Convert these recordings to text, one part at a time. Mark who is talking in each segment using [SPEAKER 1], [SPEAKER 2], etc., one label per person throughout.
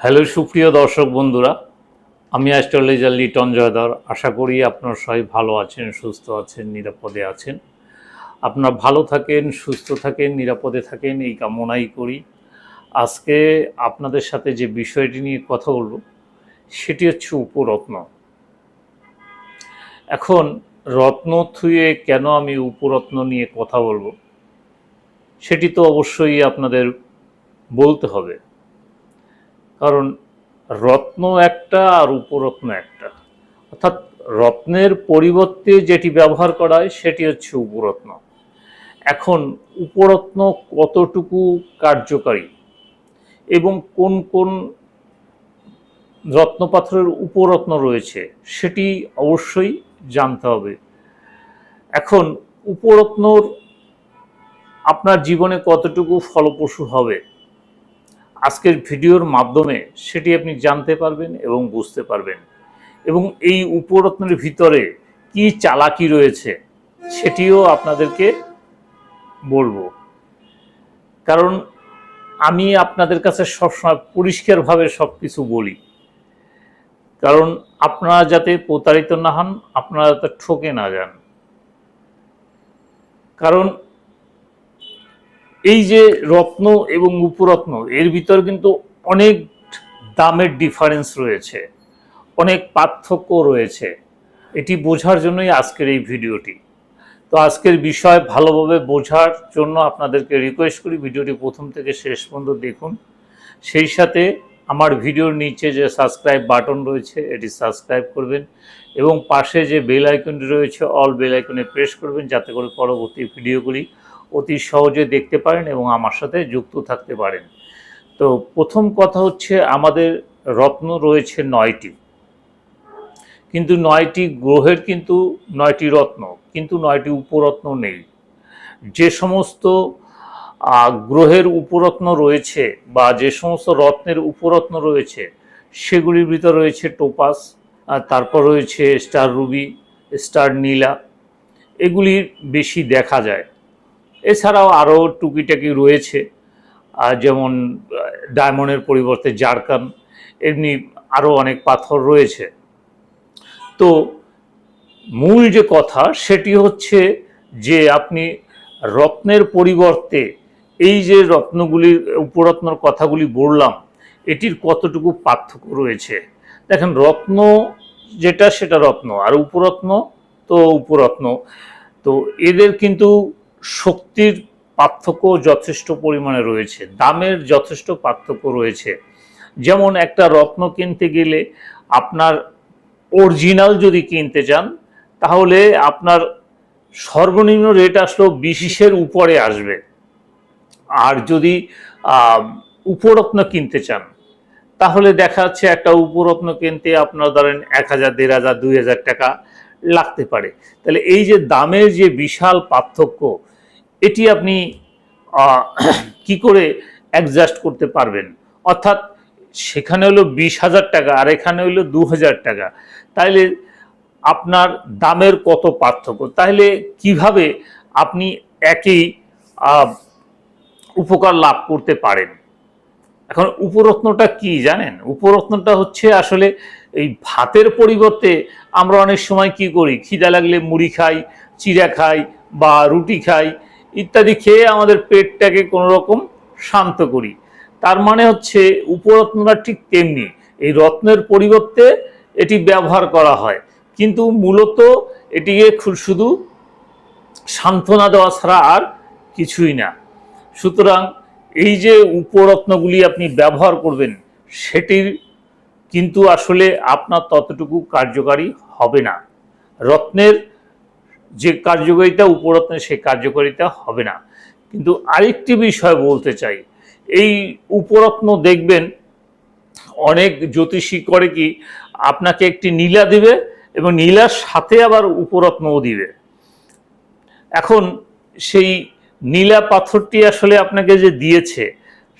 [SPEAKER 1] Hello, সুপ্রিয় দর্শক বন্ধুরা, আমি অ্যাস্ট্রোলজার লিটন জয়ধর। আশা করি আপনারা সবাই ভালো আছেন, সুস্থ আছেন, নিরাপদে আছেন। আপনারা ভালো থাকেন, সুস্থ থাকেন, নিরাপদে থাকেন, এই কামনাই করি। আজকে আপনাদের সাথে যে বিষয়টি নিয়ে কথা বলব, সেটি হচ্ছে উপরত্ন। এখন, রত্ন থুয়ে কেন আমি উপরত্ন নিয়ে কথা বলব, সেটি তো অবশ্যই আপনাদের বলতে হবে। কারণ রত্ন একটা আর উপরত্ন একটা। অর্থাৎ রত্নের পরিবর্তে যেটি ব্যবহার করা হয়, সেটি হচ্ছে উপরত্ন। এখন উপরত্ন কতটুকু কার্যকারী এবং কোন কোন রত্নপাথরের উপরত্ন রয়েছে, সেটি অবশ্যই জানতে হবে। এখন উপরত্নর আপনার জীবনে কতটুকু ফলপ্রসূ হবে আজকের ভিডিওর মাধ্যমে সেটি আপনি জানতে পারবেন এবং বুঝতে পারবেন। এবং এই উপরত্নের ভিতরে কি চালাকি রয়েছে সেটিও আপনাদেরকে বলব। কারণ আমি আপনাদের কাছে সবসময় পরিষ্কারভাবে সব কিছু বলি। কারণ আপনারা যাতে প্রতারিত না হন, আপনারা যাতে ঠকে না যান। কারণ এই যে রত্ন এবং উপরত্ন, এর ভিতর কিন্তু অনেক দামের ডিফারেন্স রয়েছে, অনেক পার্থক্য রয়েছে। এটি বোঝার জন্যই আজকের এই ভিডিওটি। তো আজকের বিষয় ভালোভাবে বোঝার জন্য আপনাদেরকে রিকোয়েস্ট করি, ভিডিওটি প্রথম থেকে শেষ পর্যন্ত দেখুন। সেই সাথে আমার ভিডিওর নিচে যে সাবস্ক্রাইব বাটন রয়েছে, এটি সাবস্ক্রাইব করবেন এবং পাশে যে বেল আইকনটি রয়েছে অল বেল আইকনে প্রেস করবেন, যাতে করে পরবর্তী ভিডিওগুলি অতি সহজে দেখতে পারেন এবং আমার সাথে যুক্ত থাকতে পারেন। তো প্রথম কথা হচ্ছে আমাদের রত্ন রয়েছে নয়টি। কিন্তু নয়টি গ্রহের কিন্তু নয়টি রত্ন, কিন্তু নয়টি উপরত্ন নেই। যে সমস্ত গ্রহের উপরত্ন রয়েছে বা যে সমস্ত রত্নের উপরত্ন রয়েছে, সেগুলির ভিতর রয়েছে টোপাস তারপর রয়েছে স্টার রুবি, স্টার নীলা। এগুলি বেশি দেখা যায়। এছাড়াও আরও টুকিটাকি রয়েছে যেমন ডায়মন্ডের পরিবর্তে জারকান, এমনি আরও অনেক পাথর রয়েছে। তো মূল যে কথা সেটি হচ্ছে যে আপনি রত্নের পরিবর্তে এই যে রত্নগুলির উপরত্নর কথাগুলি বললাম, এটির কতটুকু পার্থক্য রয়েছে? দেখেন, রত্ন যেটা সেটা রত্ন, আর উপরত্ন তো উপরত্ন। তো এদের কিন্তু শক্তির পার্থক্য যথেষ্ট পরিমাণে রয়েছে, দামের যথেষ্ট পার্থক্য রয়েছে। যেমন একটা রত্ন কিনতে গেলে আপনার অরিজিনাল যদি কিনতে চান, তাহলে আপনার সর্বনিম্ন রেট আসলেও বিশেষের উপরে আসবে। আর যদি উপরত্ন কিনতে চান, তাহলে দেখা যাচ্ছে একটা উপরত্ন কিনতে আপনার ধরেন এক হাজার, দেড় হাজার, দুই হাজার টাকা লাগতে পারে। তাহলে এই যে দামের যে বিশাল পার্থক্য এটি আপনি কি করে অ্যাডজাস্ট করতে পারবেন? অর্থাৎ সেখানে হলো বিশ হাজার টাকা আর এখানে হলো দু হাজার টাকা। তাহলে আপনার দামের কত পার্থক্য? তাহলে কীভাবে আপনি একই উপকার লাভ করতে পারেন? এখন উপরত্নটা কি জানেন? উপরত্নটা হচ্ছে আসলে এই ভাতের পরিবর্তে আমরা অনেক সময় কি করি? খিদা লাগলে মুড়ি খাই, চিড়া খাই বা রুটি খাই ইত্যাদি খেয়ে আমাদের পেটটাকে কোনো রকম শান্ত করি। তার মানে হচ্ছে উপরত্নটা ঠিক তেমনি, এই রত্নের পরিবর্তে এটি ব্যবহার করা হয়। কিন্তু মূলত এটিকে শুধু সান্ত্বনা দেওয়া ছাড়া আর কিছুই না। সুতরাং এই যে উপরত্নগুলি আপনি ব্যবহার করবেন, সেটির কিন্তু আসলে আপনার ততটুকু কার্যকারী হবে না। রত্নের যে কার্যকারিতা উপরত্নের সেই কার্যকারিতা হবে না। কিন্তু আরেকটি বিষয় বলতে চাই, এই উপরত্ন দেখবেন অনেক জ্যোতিষী করে কি আপনাকে একটি নীলা দিবে এবং নীলার সাথে আবার উপরত্নও দিবে। এখন সেই নীলা পাথরটি আসলে আপনাকে যে দিয়েছে,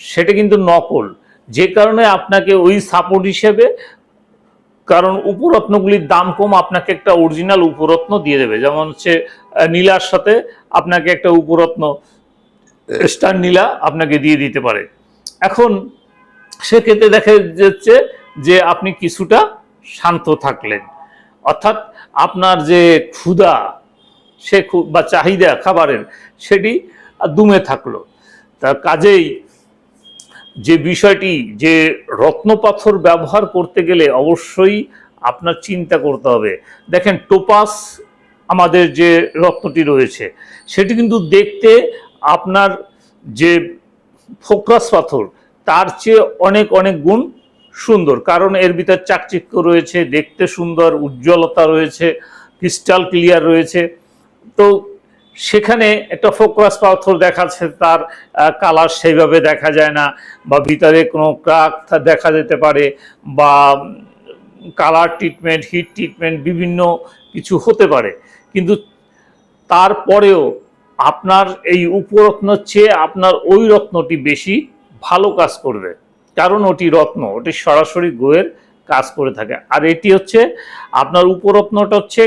[SPEAKER 1] সেটা কিন্তু নকল। যে কারণে আপনাকে ওই সাপোর্ট হিসেবে কারণ উপরত্নগুলির দাম কম আপনাকে একটা অরিজিনাল উপরত্ন দিয়ে দেবে। যেমন হচ্ছে নীলার সাথে আপনাকে একটা উপরত্ন স্টার নীলা আপনাকে দিয়ে দিতে পারে। এখন সেক্ষেত্রে দেখা যাচ্ছে যে আপনি কিছুটা শান্ত থাকলেন। অর্থাৎ আপনার যে ক্ষুধা, সে বা চাহিদা খাবারের, সেটি দুমে থাকল। তার কাজেই যে বিষয়টি, যে রত্নপাথর ব্যবহার করতে গেলে অবশ্যই আপনার চিন্তা করতে হবে। দেখেন, টোপাস আমাদের যে রত্নটি রয়েছে, সেটি কিন্তু দেখতে আপনার যে ফোকাস পাথর, তার চেয়ে অনেক অনেক গুণ সুন্দর। কারণ এর ভিতর চাকচিক্য রয়েছে, দেখতে সুন্দর, উজ্জ্বলতা রয়েছে, ক্রিস্টাল ক্লিয়ার রয়েছে। তো সেখানে একটা ফোকাস পাথর দেখাচ্ছে, তার কালার সেইভাবে দেখা যায় না বা ভিতরে কোনো ক্রাক দেখা যেতে পারে বা কালার ট্রিটমেন্ট হিট ট্রিটমেন্ট বিভিন্ন কিছু হতে পারে। কিন্তু তারপরেও আপনার এই উপরত্নের চেয়ে আপনার ওই রত্নটি বেশি ভালো কাজ করবে। কারণ ওটি রত্ন, ওটি সরাসরি গোয়ের কাজ করে থাকে। আর এটি হচ্ছে, আপনার উপরত্নটা হচ্ছে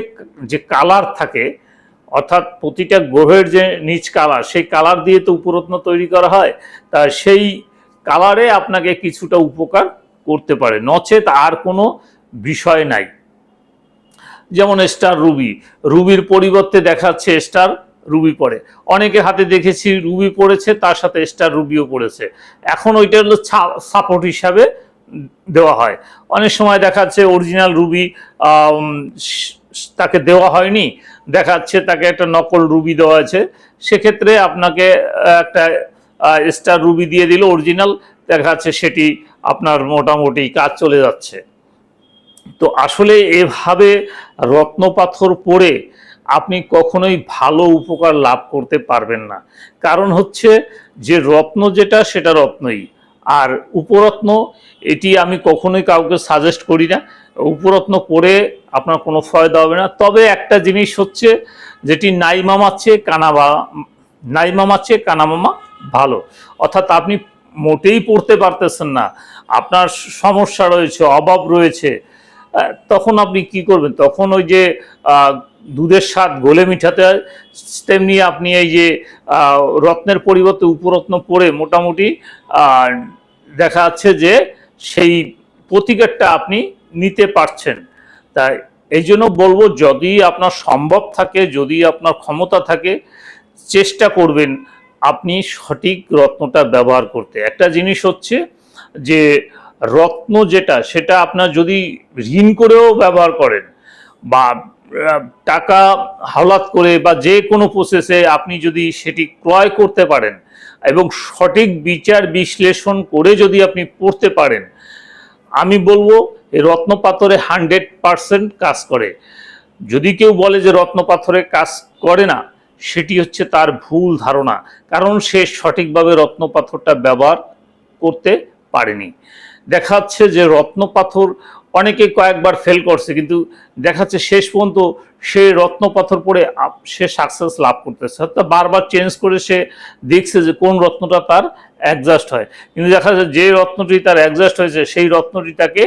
[SPEAKER 1] যে কালার থাকে অর্থাৎ প্রতিটা গ্রহের যে নিচ কালার, সেই কালার দিয়ে তো উপরত্ন তৈরি করা হয়, তা সেই কালারে আপনাকে কিছুটা উপকার করতে পারে। নচেত আর কোনো বিষয় নাই। যেমন স্টার রুবি, রুবির পরিবর্তে দেখাচ্ছে স্টার রুবি পড়ে অনেকের হাতে দেখেছি রুবি পড়েছে, তার সাথে স্টার রুবিও পড়েছে। এখন ওইটা হলো সাপোর্ট হিসাবে দেওয়া হয়। অনেক সময় দেখাচ্ছে অরিজিনাল রুবি তাকে দেওয়া হয়নি। দেখাচ্ছে, তাকে একটা নকল রুবি দেওয়া আছে। সেক্ষেত্রে আপনাকে একটা স্টার রুবি দিয়ে দিল অরিজিনাল দেখাচ্ছে সেটি আপনার মোটামুটি কাজ চলে যাচ্ছে। তো আসলে এভাবে রত্নপাথর পড়ে আপনি কখনোই ভালো উপকার লাভ করতে পারবেন না। কারণ হচ্ছে যে রত্ন যেটা, সেটা রত্নই। আর উপরত্ন, এটি আমি কখনোই কাউকে সাজেস্ট করি না। উপরত্ন পরে আপনার কোনো ফায়দা হবে না। তবে একটা জিনিস হচ্ছে, যেটি নাই মামার চেয়ে কানাবা নাই মামার চেয়ে কানামামা ভালো। অর্থাৎ আপনি মোটেই পড়তে পারতেছেন না। আপনার সমস্যা রয়েছে, অভাব রয়েছে। তখন আপনি কি করবেন? তখন ওই যে দুধের স্বাদ গোলে মিঠাতে হয়। তেমনি আপনি এই যে রত্নের পরিবর্তে উপরত্ন পরে মোটামুটি দেখা যাচ্ছে যে সেই প্রতিকারটা আপনি নিতে পারছেন। তাই এই জন্য বলব, যদি আপনার সম্ভব থাকে, যদি আপনার ক্ষমতা থাকে, চেষ্টা করবেন আপনি সঠিক রত্নটা ব্যবহার করতে। একটা জিনিস হচ্ছে যে, রত্ন যেটা, সেটা আপনার যদি ঋণ করেও ব্যবহার করেন বা টাকা হাওলাত করে বা যে কোনো প্রসেসে আপনি যদি সেটি ক্রয় করতে পারেন এবং সঠিক বিচার বিশ্লেষণ করে যদি আপনি পড়তে পারেন, আমি বলব এই রত্ন পাথরে হান্ড্রেড পারসেন্ট কাজ করে। যদি কেউ বলে যে রত্ন পাথরে কাজ করে না, সেটি হচ্ছে তার ভুল ধারণা, কারণ সে সঠিকভাবে রত্ন পাথরটা ব্যবহার করতে পারেনি। দেখা যাচ্ছে যে রত্ন পাথর অনেকে কয়েকবার ফেল করছে, কিন্তু দেখাচ্ছে শেষ পর্যন্ত সে রত্ন পাথর আপ- সে সাকসেস লাভ করতেছে। অর্থাৎ বারবার চেঞ্জ করে সে দেখছে যে কোন রত্নটা তার অ্যাডজাস্ট হয়। কিন্তু দেখা যাচ্ছে যে রত্নটি তার অ্যাডজাস্ট হয়েছে, সেই রত্নটি তাকে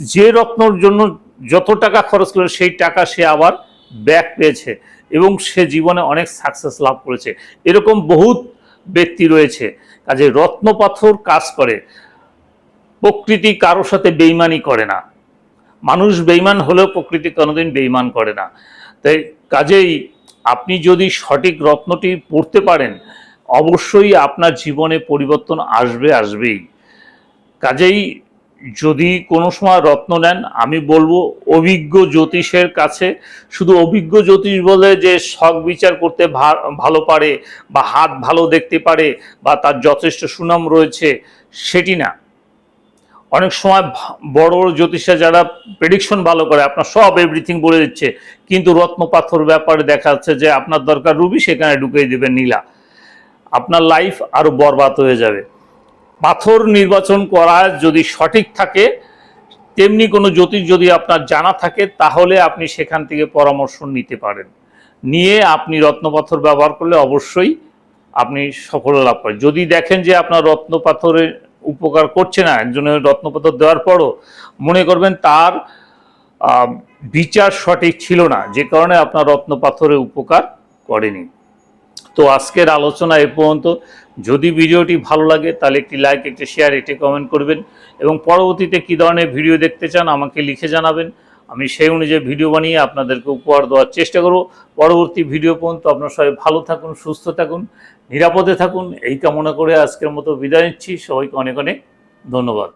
[SPEAKER 1] যে রত্নর জন্য যত টাকা খরচ করে সেই টাকা সে আবার ব্যাক পেয়েছে এবং সে জীবনে অনেক সাকসেস লাভ করেছে। এরকম বহুত ব্যক্তি রয়েছে, কাজে রত্ন পাথর কাজ করে, প্রকৃতি কারোর সাথে বেইমানি করে না। মানুষ বেইমান হলেও প্রকৃতি কোনোদিন বেইমান করে না। তাই কাজেই আপনি যদি সঠিক রত্নটি পড়তে পারেন, অবশ্যই আপনার জীবনে পরিবর্তন আসবে, আসবেই। কাজেই যদি কোনো সময় রত্ন নেন, আমি বলব অভিজ্ঞ জ্যোতিষের কাছে, শুধু অভিজ্ঞ জ্যোতিষ বলে যে শখ বিচার করতে ভালো পারে বা হাত ভালো দেখতে পারে বা তার যথেষ্ট সুনাম রয়েছে, সেটি না। অনেক সময় বড় বড় জ্যোতিষা যারা প্রেডিকশন ভালো করে, আপনার সব এভরিথিং বলে দিচ্ছে। কিন্তু রত্ন পাথর ব্যাপারে দেখা যাচ্ছে যে আপনার দরকার রুবি, সেখানে ঢুকিয়ে দেবেন নীলা। আপনার লাইফ আরও বরবাদ হয়ে যাবে। পাথর নির্বাচন করা যদি সঠিক থাকে, তেমনি কোনো জ্যোতিষ যদি আপনার জানা থাকে, তাহলে আপনি সেখান থেকে পরামর্শ নিতে পারেন। নিয়ে আপনি রত্নপাথর ব্যবহার করলে অবশ্যই আপনি সফল লাভ করেন। যদি দেখেন যে আপনার রত্নপাথরের উপকার করছে না, একজনের রত্নপাথর দেওয়ার পরও মনে করবেন তার বিচার সঠিক ছিল না, যে কারণে আপনার রত্নপাথরে উপকার করেনি। তো আজকের আলোচনা এ পর্যন্ত। যদি ভিডিওটি ভালো লাগে তাহলে একটি লাইক, একটি শেয়ার, একটি কমেন্ট করবেন এবং পরবর্তীতে কী ধরনের ভিডিও দেখতে চান আমাকে লিখে জানাবেন। আমি সেই অনুযায়ী ভিডিও বানিয়ে আপনাদেরকে উপহার দেওয়ার চেষ্টা করব। পরবর্তী ভিডিও পর্যন্ত আপনার সবাই ভালো থাকুন, সুস্থ থাকুন। নিরাপদে থাকুন এই কামনা করে আজকের মতো বিদায় নিচ্ছি। সবাইকে অনেক অনেক ধন্যবাদ।